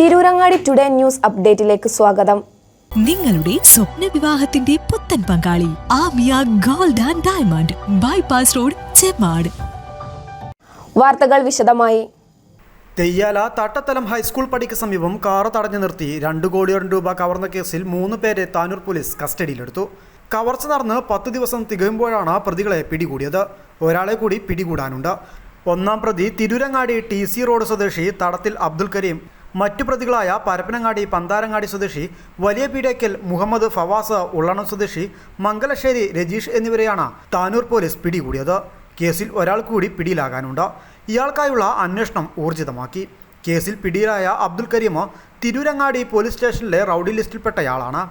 Tirurangadi today news അപ്ഡേറ്റിലേക്ക് സ്വാഗതം. നിങ്ങളുടെ സ്വപ്ന വിവാഹത്തിന്റെ പുത്തൻ പങ്കാളി Amiya gold and diamond bypass road Chemmad. വാർത്തകൾ വിശദമായി. തെയ്യാല തട്ടത്തലം ഹൈസ്കൂൾ പടിക്ക് സമീപം കാറ് തടഞ്ഞു നിർത്തി രണ്ട് കോടിയോളം രൂപ കവർന്ന കേസിൽ മൂന്ന് പേരെ താനൂർ പോലീസ് കസ്റ്റഡിയിലെടുത്തു. കവർച്ച നടന്ന് പത്ത് ദിവസം തികയുമ്പോഴാണ് പ്രതികളെ പിടികൂടിയത്. ഒരാളെ കൂടി പിടികൂടാനുണ്ട്. ഒന്നാം പ്രതി തിരൂരങ്ങാടി ടി സി റോഡ് സ്വദേശി തടത്തിൽ അബ്ദുൽ കരീം മറ്റു പ്രതികളായ പരപ്പനങ്ങാടി പന്താരങ്ങാടി സ്വദേശി വലിയ പീഡയ്ക്കൽ മുഹമ്മദ് ഫവാസ് ഉള്ളണം സ്വദേശി മംഗലശ്ശേരി രജീഷ് എന്നിവരെയാണ് താനൂർ പോലീസ് പിടികൂടിയത്. കേസിൽ ഒരാൾ കൂടി പിടിയിലാകാനുണ്ട്. ഇയാൾക്കായുള്ള അന്വേഷണം ഊർജിതമാക്കി. കേസിൽ പിടിയിലായ അബ്ദുൽ കരീം തിരൂരങ്ങാടി പോലീസ് സ്റ്റേഷനിലെ റൌഡി ലിസ്റ്റിൽപ്പെട്ടയാളാണ്.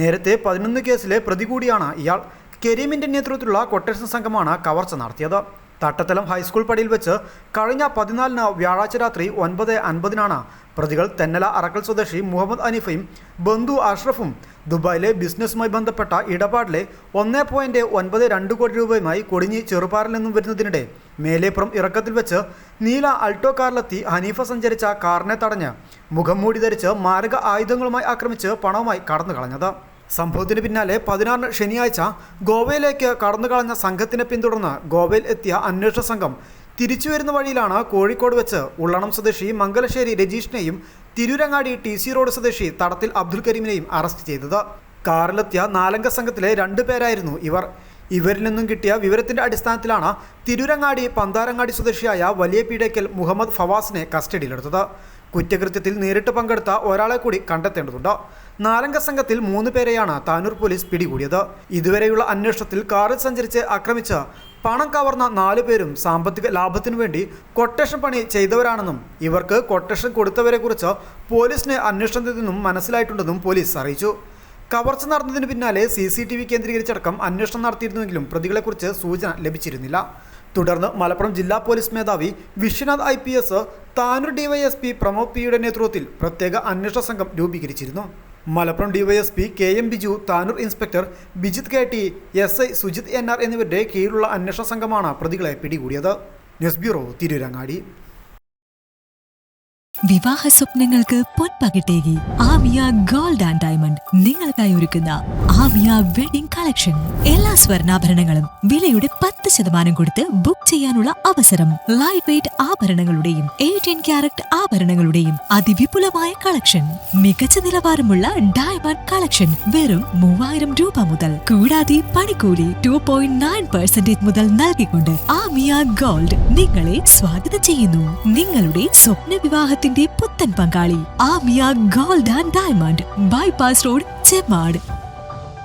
നേരത്തെ പതിനൊന്ന് കേസിലെ പ്രതി കൂടിയാണ് ഇയാൾ. കരീമിന്റെ നേതൃത്വത്തിലുള്ള കൊട്ടേഷൻ സംഘമാണ് കവർച്ച നടത്തിയത്. തട്ടത്തലം ഹൈസ്കൂൾ പടിയിൽ വെച്ച് കഴിഞ്ഞ പതിനാലിന് വ്യാഴാഴ്ച രാത്രി ഒൻപത് അൻപതിനാണ് പ്രതികൾ തെന്നല അറക്കൽ സ്വദേശി മുഹമ്മദ് അനീഫയും ബന്ധു അഷ്റഫും ദുബായിലെ ബിസിനസ്സുമായി ബന്ധപ്പെട്ട ഇടപാടിലെ ഒന്ന് പോയിന്റ് ഒൻപത് രണ്ട് കോടി രൂപയുമായി കൊടിഞ്ഞി ചെറുപാറിൽ നിന്നും വരുന്നതിനിടെ മേലേപ്പുറം ഇറക്കത്തിൽ വെച്ച് നീല അൾട്ടോ കാറിലെത്തി ഹനീഫ സഞ്ചരിച്ച കാറിനെ തടഞ്ഞ് മുഖം മൂടി ധരിച്ച് മാരക ആയുധങ്ങളുമായി ആക്രമിച്ച് പണവുമായി കടന്നു കളഞ്ഞത് സംഭവത്തിന് പിന്നാലെ പതിനാറിന് ശനിയാഴ്ച ഗോവയിലേക്ക് കടന്നു കളഞ്ഞ സംഘത്തിനെ പിന്തുടർന്ന് ഗോവയിൽ എത്തിയ അന്വേഷണ സംഘം തിരിച്ചു വരുന്ന വഴിയിലാണ് കോഴിക്കോട് വെച്ച് ഉള്ളണം സ്വദേശി മംഗലശ്ശേരി രജീഷിനെയും തിരൂരങ്ങാടി ടി സി റോഡ് സ്വദേശി തടത്തിൽ അബ്ദുൽ കരീമിനെയും അറസ്റ്റ് ചെയ്തത്. കാറിലെത്തിയ നാലംഗ സംഘത്തിലെ രണ്ടു പേരായിരുന്നു ഇവർ. ഇവരിൽ നിന്നും കിട്ടിയ വിവരത്തിന്റെ അടിസ്ഥാനത്തിലാണ് തിരൂരങ്ങാടി പന്താരങ്ങാടി സ്വദേശിയായ വലിയ പീഡയ്ക്കൽ മുഹമ്മദ് ഫവാസിനെ കസ്റ്റഡിയിലെടുത്തത്. കുറ്റകൃത്യത്തിൽ നേരിട്ട് പങ്കെടുത്ത ഒരാളെ കൂടി കണ്ടെത്തേണ്ടതുണ്ട്. നാലംഗ സംഘത്തിൽ മൂന്ന് പേരെയാണ് താനൂർ പോലീസ് പിടികൂടിയത്. ഇതുവരെയുള്ള അന്വേഷണത്തിൽ കാറിൽ സഞ്ചരിച്ച് ആക്രമിച്ച പണം കവർന്ന നാലു പേരും സാമ്പത്തിക ലാഭത്തിനു വേണ്ടി കൊട്ടേഷൻ പണി ചെയ്തവരാണെന്നും ഇവർക്ക് കൊട്ടേഷൻ കൊടുത്തവരെക്കുറിച്ച് പോലീസിന് അന്വേഷണത്തിൽ നിന്നും മനസ്സിലായിട്ടുണ്ടെന്നും പോലീസ് അറിയിച്ചു. കവർച്ച നടന്നതിന് പിന്നാലെ സി സി ടി വി കേന്ദ്രീകരിച്ചടക്കം അന്വേഷണം നടത്തിയിരുന്നുവെങ്കിലും പ്രതികളെക്കുറിച്ച് സൂചന ലഭിച്ചിരുന്നില്ല. തുടർന്ന് മലപ്പുറം ജില്ലാ പോലീസ് മേധാവി Vishwanath I P S Tanur DYSP Pramod പിയുടെ നേതൃത്വത്തിൽ പ്രത്യേക അന്വേഷണ സംഘം രൂപീകരിച്ചിരുന്നു. Malappuram DYSP K M Biju Tanur inspector Bijith K T S I Sujith N R എന്നിവരുടെ കീഴിലുള്ള അന്വേഷണ സംഘമാണ് പ്രതികളെ പിടികൂടിയത്. News bureau Tirurangadi. വിവാഹ സ്വപ്നങ്ങൾക്ക് പൊൻപകിട്ടേകി. ആമിയ ഗോൾഡ് ആൻഡ് ഡയമണ്ട് നിങ്ങൾക്കായി ഒരുക്കുന്ന ആമിയ വെഡിംഗ് കളക്ഷൻ എല്ലാ സ്വർണാഭരണങ്ങളും വിലയുടെ പത്ത് ശതമാനം കൊടുത്ത് ബുക്ക് ചെയ്യാനുള്ള അവസരം. ലൈറ്റ് വെയിറ്റ് ആഭരണങ്ങളുടെയും ക്യാരറ്റ് ആഭരണങ്ങളുടെയും അതിവിപുലമായ കളക്ഷൻ മികച്ച നിലവാരമുള്ള ഡയമണ്ട് കളക്ഷൻ വെറും മൂവായിരം രൂപ മുതൽ കൂടാതെ പണിക്കൂലി ടു പോയിന്റ് നയൻ പെർസെന്റേജ് മുതൽ നൽകിക്കൊണ്ട് ആമിയ ഗോൾഡ് നിങ്ങളെ സ്വാഗതം ചെയ്യുന്നു. നിങ്ങളുടെ സ്വപ്ന വിവാഹത്തിന്റെ പുത്തൻ പങ്കാളി Amiya gold and diamond bypass road Chemmad.